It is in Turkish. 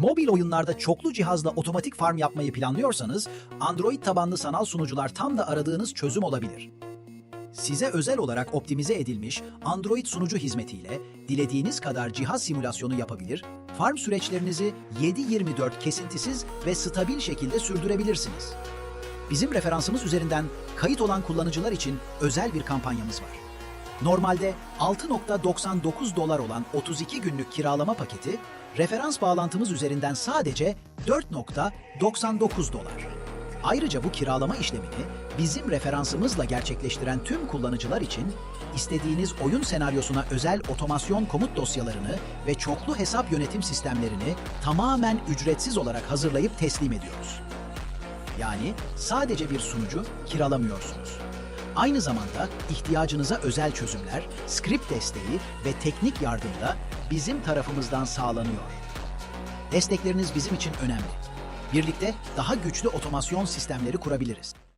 Mobil oyunlarda çoklu cihazla otomatik farm yapmayı planlıyorsanız, Android tabanlı sanal sunucular tam da aradığınız çözüm olabilir. Size özel olarak optimize edilmiş Android sunucu hizmetiyle dilediğiniz kadar cihaz simülasyonu yapabilir, farm süreçlerinizi 7-24 kesintisiz ve stabil şekilde sürdürebilirsiniz. Bizim referansımız üzerinden kayıt olan kullanıcılar için özel bir kampanyamız var. Normalde 6.99 dolar olan 32 günlük kiralama paketi, referans bağlantımız üzerinden sadece 4.99 dolar. Ayrıca bu kiralama işlemini bizim referansımızla gerçekleştiren tüm kullanıcılar için istediğiniz oyun senaryosuna özel otomasyon komut dosyalarını ve çoklu hesap yönetim sistemlerini tamamen ücretsiz olarak hazırlayıp teslim ediyoruz. Yani sadece bir sunucu kiralamıyorsunuz. Aynı zamanda ihtiyacınıza özel çözümler, script desteği ve teknik yardım da bizim tarafımızdan sağlanıyor. Destekleriniz bizim için önemli. Birlikte daha güçlü otomasyon sistemleri kurabiliriz.